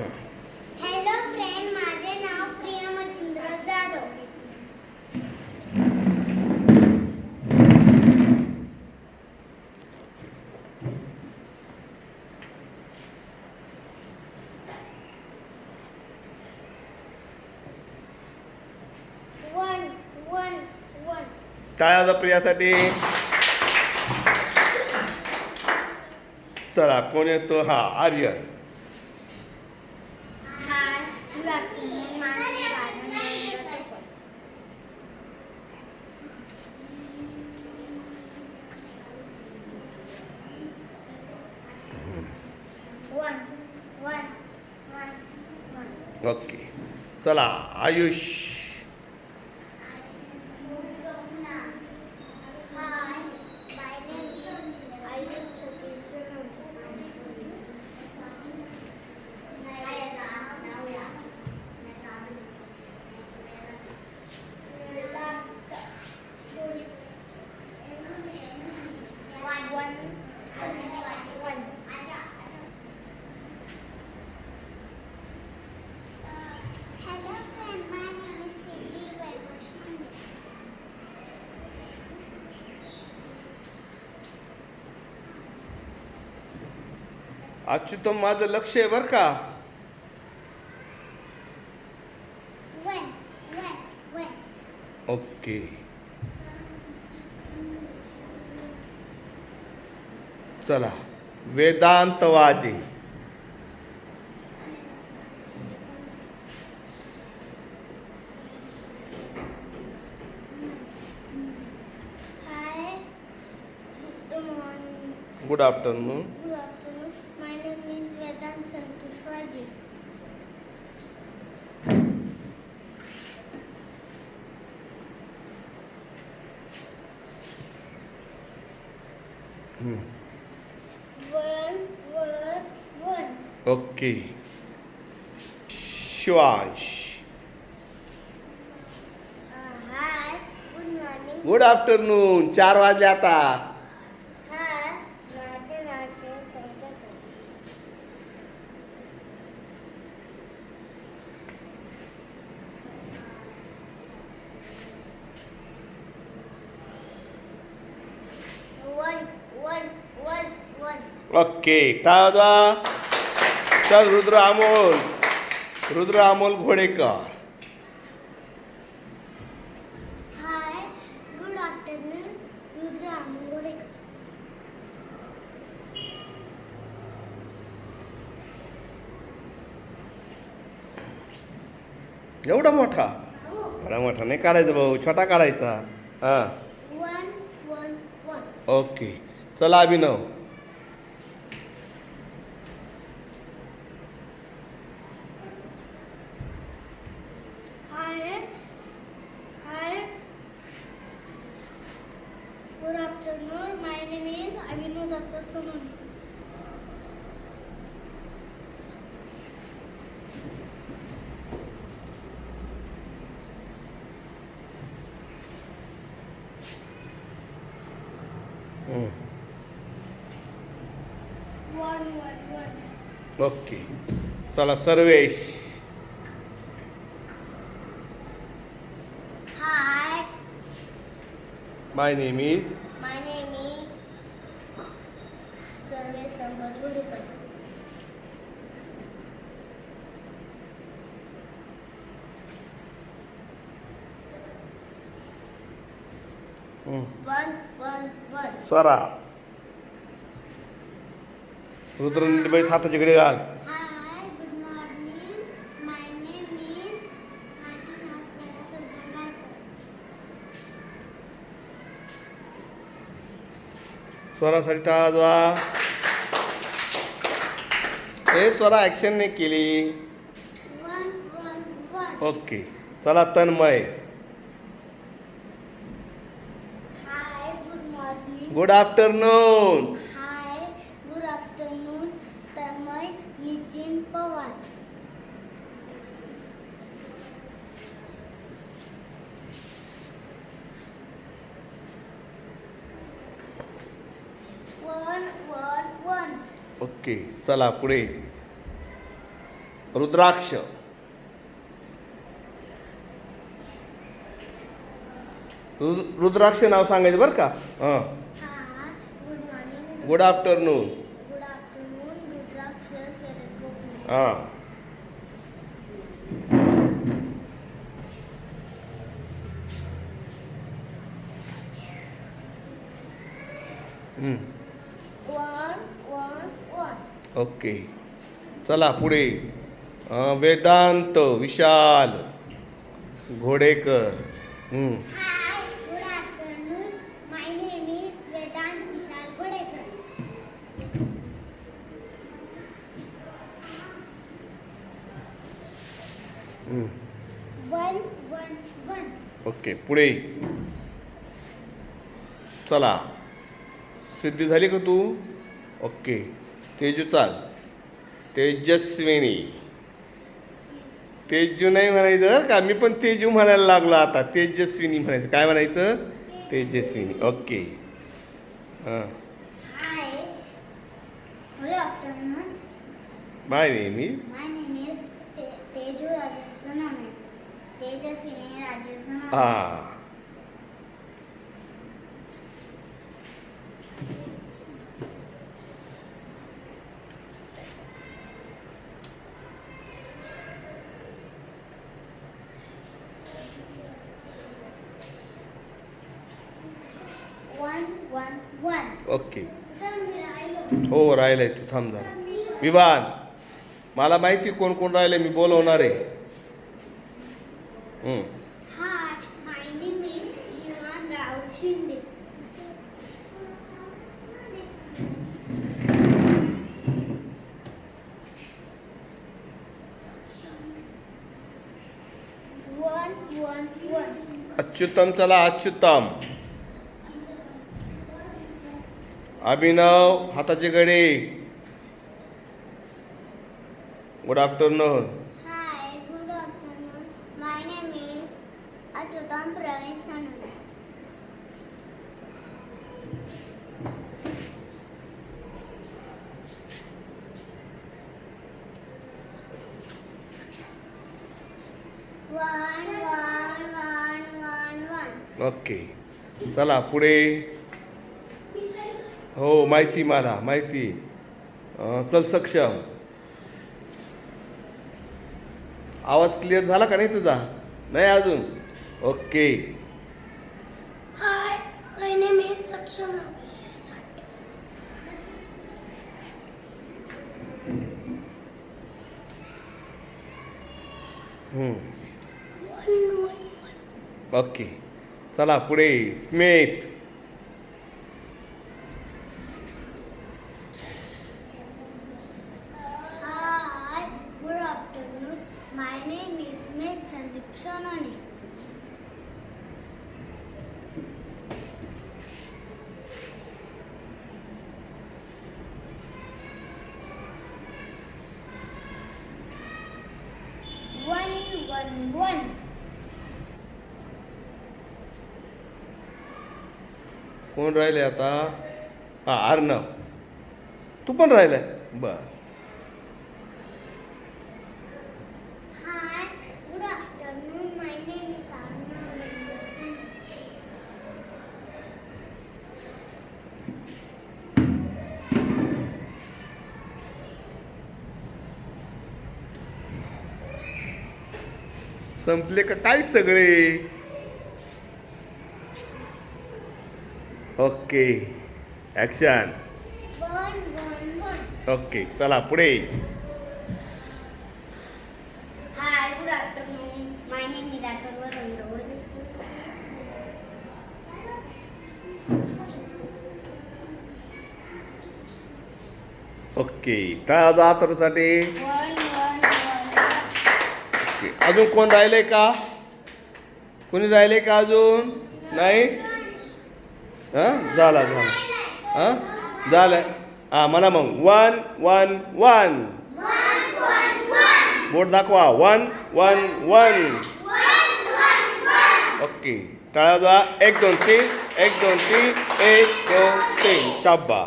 Hello friend माझे नाव Priya Machhindra Jadhav. One one one टाळ्या वाजवा प्रियासाठी? चला कोण येतो? हा आर्यन हाय गुड आफ्टरनून माझे नाव Rajan one one one one okay. चला Ayush Hi, my name is Ayush Satish One, one, one. Hello friend, my name is Cindy Vaibhav Achyutam माझं लक्ष आहे बरं का. ओके. चला good morning, good afternoon good afternoon. My name is Vedant Santushwaji. Okay Uh, morning. Good afternoon चार वाजले आता okay काय होता चल रुद्र अमोल रुद्र अमोल घोडेकर. एवढा मोठा? एवढा मोठा नाही काढायचा भाऊ छोटा काढायचा. हां. ओके. चला Abhinav Hi. Hi. Good afternoon. My name is हं. One, one, one. ओके चला Sarvesh. My name is My name One, one, one. Swara Rudra नीटबाई हाताची कडे घाल माझे नाव स्वरा. स्वरासाठी टाळा वाजवा हे स्वरा ॲक्शन नाही केली. ओके चला Tanmay good afternoon Hi, good afternoon. Tamay Nitin Pawar. One, one, one. Okay चला पुढे रुद्राक्ष रुद्राक्ष नाव सांगायचं बरं का हां हाय गुड गुड आफ्टरनून हां। ओके चला पुढे. Vedant Vishal Ghodekar hmm. Hi good afternoon my name is Vedant Vishal Godekar hmm. One one one okay पुढे. चला. सिद्धी झाली का तू? ओके. तेजू चाल. तेजस्विनी. तेजू नाही म्हणायचं का? मी पण तेजू म्हणायला लागलो आता. तेजस्विनी म्हणायचं. काय म्हणायचं? तेजस्विनी. ओके. हां. बाय नेहमी my name is Teju Rajesh Sonawane Tejaswini Rajesh Sonawane हां one one one okay sir मी राहिलो हो राहिलंय तू थांब जरा. विवान मला माहिती कोण कोण राहिले मी बोलवणार आहे. अच्युतम चला अच्युतम अभिनव हाताचे गडे good afternoon hi good afternoon my name is Achyutam Pravesh Sanone one one one one one okay. चला पुढे. हो माहिती मला माहिती. चल सक्षम. आवाज क्लिअर झाला का नाही तुझा? नाही अजून? ओके. ओके. चला पुढे स्मिथ कोण राहिले आता? हा अर्णव. तू पण राहिलाय? बर. संपले का काय सगळे? Okay action. ओके चला पुढे. My name is Atharva Randor. Okay दातरसाठी. Okay अजून कोण राहिले का कोणी राहिले का अजून नाही हां? झाला झाला. हां? झालं हां म्हणा मग. वन वन वन बोट दाखवा. One one one okay. टाळा जा एक दोन तीन. एक दोन तीन. एक दोन तीन. शाब्बा